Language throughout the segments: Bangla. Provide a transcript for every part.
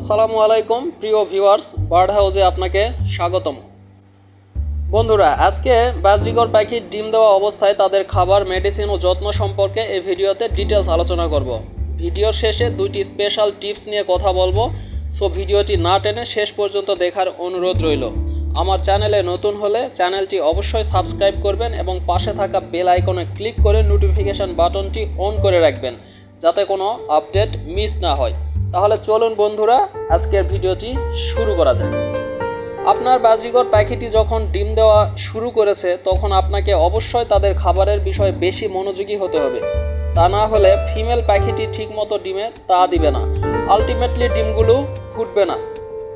আসসালামু আলাইকুম, প্রিয় ভিউয়ার্স, বার্ড হাউসে আপনাকে স্বাগতম। বন্ধুরা, আজকে বাজরিগর পাখির ডিম দেওয়া অবস্থায় তাদের খাবার, মেডিসিন ও যত্ন সম্পর্কে এই ভিডিওতে ডিটেলস আলোচনা করব। ভিডিওর শেষে দুইটি স্পেশাল টিপস নিয়ে কথা বলব, সো ভিডিওটি না টেনে শেষ পর্যন্ত দেখার অনুরোধ রইল। আমার চ্যানেলে নতুন হলে চ্যানেলটি অবশ্যই সাবস্ক্রাইব করবেন এবং পাশে থাকা বেল আইকনে ক্লিক করে নোটিফিকেশান বাটনটি অন করে রাখবেন, যাতে কোনো আপডেট মিস না হয়। তাহলে চলুন বন্ধুরা, আজকের ভিডিওটি শুরু করা যায় আপনার বাজিগর পাখিটি যখন ডিম দেওয়া শুরু করেছে, তখন আপনাকে অবশ্যই তাদের খাবারের বিষয়ে বেশি মনোযোগী হতে হবে। তা না হলে ফিমেল পাখিটি ঠিকমতো ডিমে তা দিবে না। আলটিমেটলি ডিমগুলো ফুটবে না।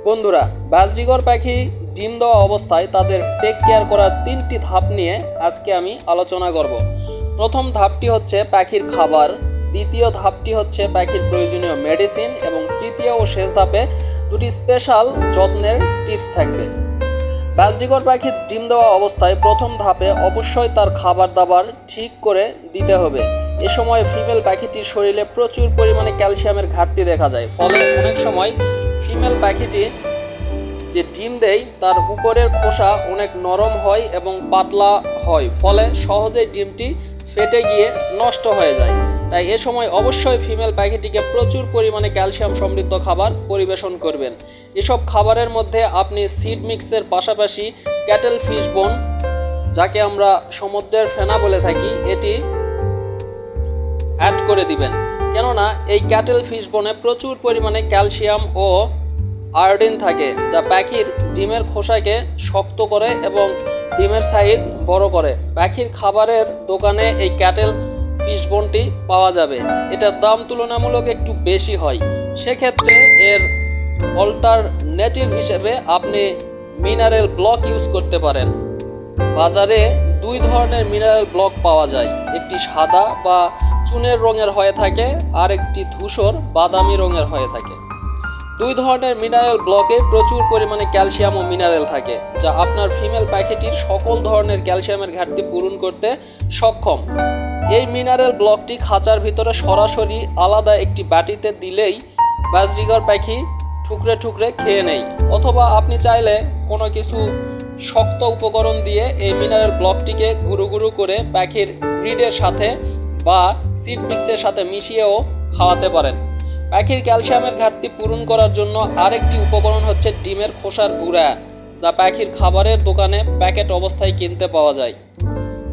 বন্ধুরা বাজরিগর পাখি ডিম দেওয়া অবস্থায় তাদের টেক কেয়ার করার তিনটি ধাপ নিয়ে আজকে আমি আলোচনা করব। প্রথম ধাপটি হচ্ছে পাখির খাবার। দ্বিতীয় ধাপটি হচ্ছে পাখির প্রয়োজনীয় মেডিসিন এবং তৃতীয় ও শেষ ধাপে দুটি স্পেশাল যত্নের টিপস থাকবে। বাজডিগর পাখির ডিম দেওয়া অবস্থায় প্রথম ধাপে অবশ্যই তার খাবার দাবার ঠিক করে দিতে হবে। এ সময় ফিমেল পাখিটির শরীরে প্রচুর পরিমাণে ক্যালসিয়ামের ঘাটতি দেখা যায়। ফলে অনেক সময় ফিমেল পাখিটি যে ডিম দেয়, তার উপরের খোসা অনেক নরম হয় এবং পাতলা হয়। ফলে সহজেই ডিমটি ফেটে গিয়ে নষ্ট হয়ে যায়। তাই এ সময় অবশ্যই ফিমেল পাখিটিকে প্রচুর পরিমাণে ক্যালসিয়াম সমৃদ্ধ খাবার পরিবেশন করবেন। এসব খাবারের মধ্যে আপনি সিড মিক্সের পাশাপাশি ক্যাটেল ফিশ বোন যাকে আমরা সমুদ্রের ফেনা বলে থাকি, এটি অ্যাড করে দিবেন। কেননা এই ক্যাটেল ফিশ বনে প্রচুর পরিমাণে ক্যালসিয়াম ও আয়োডিন থাকে, যা পাখির ডিমের খোসাকে শক্ত করে এবং ডিমের সাইজ বড় করে। পাখির খাবারের দোকানে এই ক্যাটেল ফিশ বনটি পাওয়া যাবে। এটার দাম তুলনামূলক একটু বেশি হয়। সেক্ষেত্রে এর অল্টারনেটিভ হিসেবে আপনি মিনারেল ব্লক ইউজ করতে পারেন। বাজারে দুই ধরনের মিনারেল ব্লক পাওয়া যায়। একটি সাদা বা চুনের রঙের হয়ে থাকে আর একটি ধূসর, বাদামি রঙের হয়ে থাকে। দুই ধরনের মিনারেল ব্লকে প্রচুর পরিমাণে ক্যালসিয়াম ও মিনারেল থাকে, যা আপনার ফিমেল পাখিটির সকল ধরনের ক্যালসিয়ামের ঘাটতি পূরণ করতে সক্ষম। এই মিনারেল ব্লকটি খাঁচার ভিতরে সরাসরি আলাদা একটি বাটিতে দিলেই বাজরিগর পাখি ঠুকরে ঠুকরে খেয়ে নেই অথবা আপনি চাইলে কোনো কিছু শক্ত উপকরণ দিয়ে এই মিনারেল ব্লকটিকে গুরু গুরু করে পাখির গ্রিডের সাথে বা সিড মিক্সের সাথে মিশিয়েও খাওয়াতে পারেন। পাখির ক্যালসিয়ামের ঘাটতি পূরণ করার জন্য আরেকটি উপকরণ হচ্ছে ডিমের খোসার গুঁড়া, যা পাখির খাবারের দোকানে প্যাকেট অবস্থায় কিনতে পাওয়া যায়।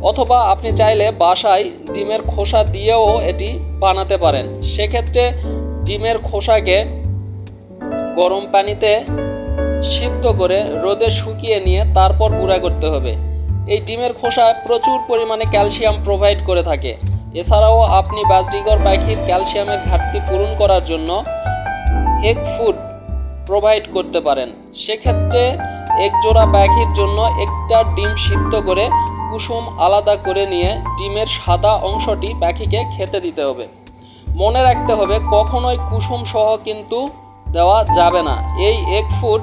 অথবা আপনি চাইলে বাসায় ডিমের খোসা দিয়েও এটি বানাতে পারেন। সেক্ষেত্রে ডিমের খোসাকে গরম পানিতে সিদ্ধ করে রোদে শুকিয়ে নিয়ে তারপর গুঁড়া করতে হবে। এই ডিমের খোসা প্রচুর পরিমাণে ক্যালসিয়াম প্রোভাইড করে থাকে। এছাড়াও আপনি বাজরিগর পাখির ক্যালসিয়ামের ঘাটতি পূরণ করার জন্য এগ ফুড প্রোভাইড করতে পারেন। সেক্ষেত্রে এক জোড়া পাখির জন্য একটা ডিম সিদ্ধ করে কুসুম আলাদা করে নিয়ে ডিমের সাদা অংশটি পাখিকে খেতে দিতে হবে। মনে রাখতে হবে, কখনোই কুসুম সহ কিন্তু দেওয়া যাবে না। এই এগ ফুড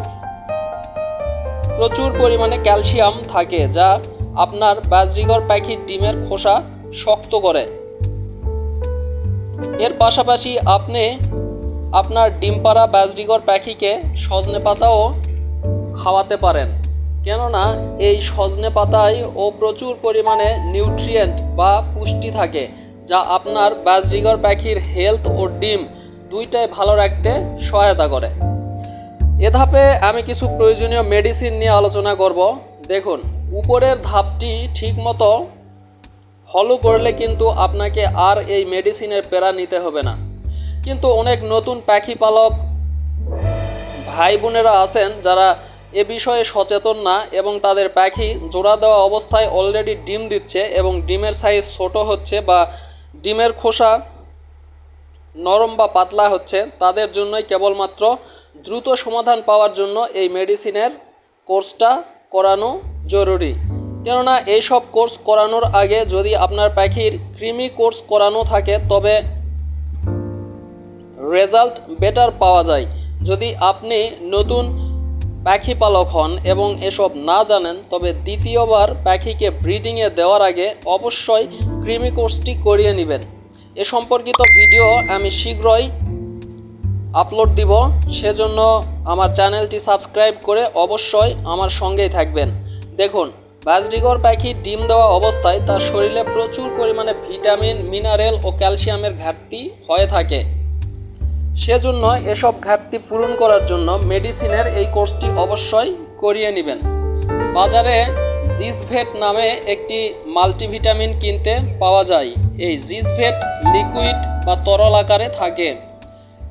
প্রচুর পরিমাণে ক্যালসিয়াম থাকে, যা আপনার বাজরিগর পাখির ডিমের খোসা শক্ত করে। এর পাশাপাশি আপনি আপনার ডিম পাড়া বাজরিগর পাখিকে সজনে পাতাও খাওয়াতে পারেন। কেননা এই সজনে পাতায় ও প্রচুর পরিমাণে নিউট্রিয়েন্ট বা পুষ্টি থাকে, যা আপনার বাজরিগর পাখির হেলথ ও ডিম দুইটাই ভালো রাখতে সহায়তা করে। এ ধাপে আমি কিছু প্রয়োজনীয় মেডিসিন নিয়ে আলোচনা করব। দেখুন, উপরের ধাপটি ঠিকমতো ফলো করলে কিন্তু আপনাকে আর এই মেডিসিনের প্যারা নিতে হবে না। কিন্তু অনেক নতুন পাখি পালক ভাই বোনেরা আছেন যারা এ বিষয়ে সচেতন না এবং তাদের পাখি জোড়া দেওয়া অবস্থায় অলরেডি ডিম দিচ্ছে এবং ডিমের সাইজ ছোট হচ্ছে বা ডিমের খোসা নরম বা পাতলা হচ্ছে, তাদের জন্যই কেবলমাত্র দ্রুত সমাধান পাওয়ার জন্য এই মেডিসিনের কোর্সটা করানো জরুরি। কেননা এইসব কোর্স করানোর আগে যদি আপনার পাখির কৃমি কোর্স করানো থাকে, তবে রেজাল্ট বেটার পাওয়া যায়। যদি আপনি নতুন পাখি পালক হন এবং এসব না জানেন, তবে দ্বিতীয়বার পাখিকে ব্রিডিংয়ে দেওয়ার আগে অবশ্যই কৃমি কোর্সটি করিয়ে নেবেন। এ সম্পর্কিত ভিডিও আমি শীঘ্রই আপলোড দিব। সেজন্য আমার চ্যানেলটি সাবস্ক্রাইব করে অবশ্যই আমার সঙ্গেই থাকবেন। দেখুন, বাজরিগর পাখি ডিম দেওয়া অবস্থায় তার শরীরে প্রচুর পরিমাণে ভিটামিন, মিনারেল ও ক্যালসিয়ামের ঘাটতি হয়ে থাকে। সেজন্য এসব ঘাটতি পূরণ করার জন্য মেডিসিনের এই কোর্সটি অবশ্যই করিয়ে নেবেন। বাজারে জিসভেট নামে একটি মাল্টিভিটামিন কিনতে পাওয়া যায়। এই জিসভেট লিকুইড বা তরল আকারে থাকে।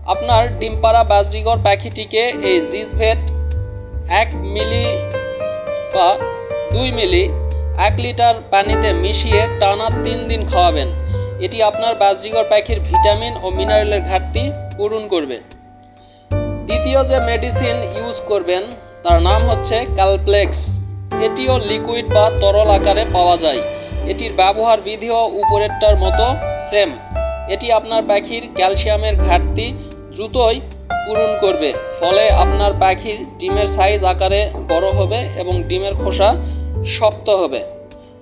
আপনার ডিমপাড়া বাজরিগর পাখিটিকে এই জিসভেট এক মিলি বা দুই মিলি এক লিটার পানিতে মিশিয়ে টানা তিন দিন খাওয়াবেন। এটি আপনার বাজরিগর পাখির ভিটামিন ও মিনারেলের ঘাটতি পূরণ করবে দ্বিতীয় যে মেডিসিন ইউজ করবেন, তার নাম হচ্ছে ক্যালপ্লেক্স এটিও লিকুইড বা তরল আকারে পাওয়া যায়। এটির ব্যবহার বিধিও উপরেরটার মতো সেম এটি আপনার পাখির ক্যালসিয়ামের ঘাটতি দ্রুতই পূরণ করবে। ফলে আপনার পাখির ডিমের সাইজ আকারে বড় হবে এবং ডিমের খোসা শক্ত হবে।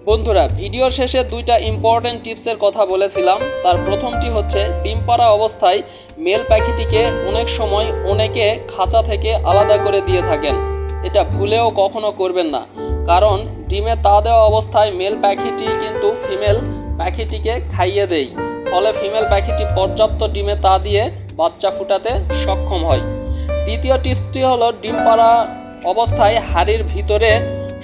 বন্ধুরা, ভিডিওর শেষে দুইটা ইম্পর্টেন্ট টিপসের কথা বলেছিলাম। তার প্রথমটি হচ্ছে ডিম পাড়া অবস্থায় মেল পাখিটিকে অনেক সময় অনেকে খাঁচা থেকে আলাদা করে দিয়ে থাকেন। এটা ভুলেও কখনো করবেন না। কারণ, ডিমে তা দেওয়া অবস্থায় মেল পাখিটি কিন্তু ফিমেল পাখিটিকে খাইয়ে দেয়। ফলে ফিমেল পাখিটি পর্যাপ্ত ডিমে তা দিয়ে বাচ্চা ফুটাতে সক্ষম হয়। দ্বিতীয় টিপসটি হলো ডিম পাড়া অবস্থায় হাড়ির ভিতরে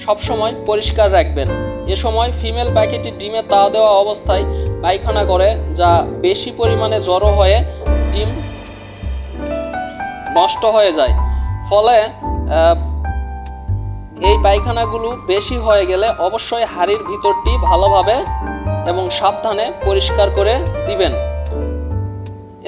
সবসময় পরিষ্কার রাখবেন। এ সময় ফিমেল পাখিটি ডিমে তা দেওয়া অবস্থায় পায়খানা করে, যা বেশি পরিমাণে জড়ো হয়ে ডিম নষ্ট হয়ে যায়। ফলে এই পায়খানাগুলো বেশি হয়ে গেলে অবশ্যই হাড়ির ভিতরটি ভালোভাবে এবং সাবধানে পরিষ্কার করে দিবেন।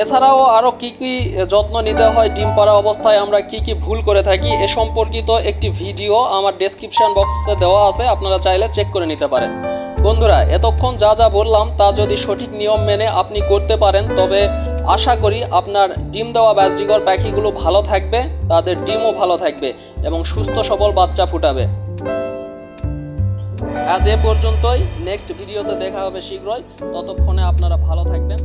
এছাড়াও আরও কি কি যত্ন নিতে হয় ডিম পাড়া অবস্থায় আমরা কি কি ভুল করে থাকি, এ সম্পর্কিত একটি ভিডিও আমার ডেসক্রিপশন বক্সে দেওয়া আছে, আপনারা চাইলে চেক করে নিতে পারেন। বন্ধুরা, এতক্ষণ যা যা বললাম তা যদি সঠিক নিয়ম মেনে আপনি করতে পারেন, তবে আশা করি আপনার ডিম দেওয়া ব্যাজরিগর পাখিগুলো ভালো থাকবে, তাদের ডিমও ভালো থাকবে এবং সুস্থ সবল বাচ্চা ফুটাবে। আজ এ পর্যন্তই নেক্সট ভিডিওতে দেখা হবে শীঘ্রই, ততক্ষণে আপনারা ভালো থাকবেন।